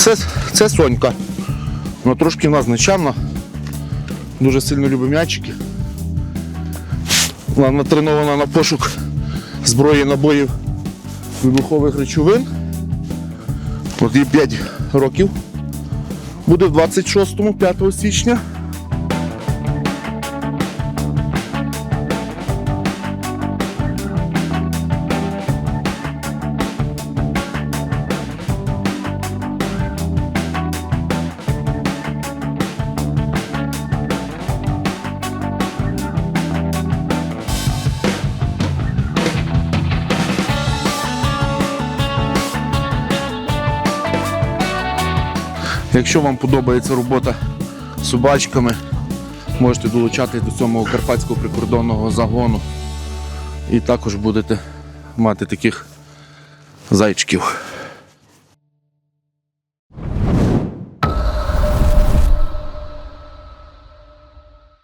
Це, це Сонька. Вона трошки в нас нечемна. Дуже сильно любить м'ячики. Вона натренована на пошук зброї набоїв вибухових речовин. От їй 5 років. Буде в 26-му, 5 січня. Якщо вам подобається робота з собачками, можете долучатись до цього карпатського прикордонного загону і також будете мати таких зайчиків.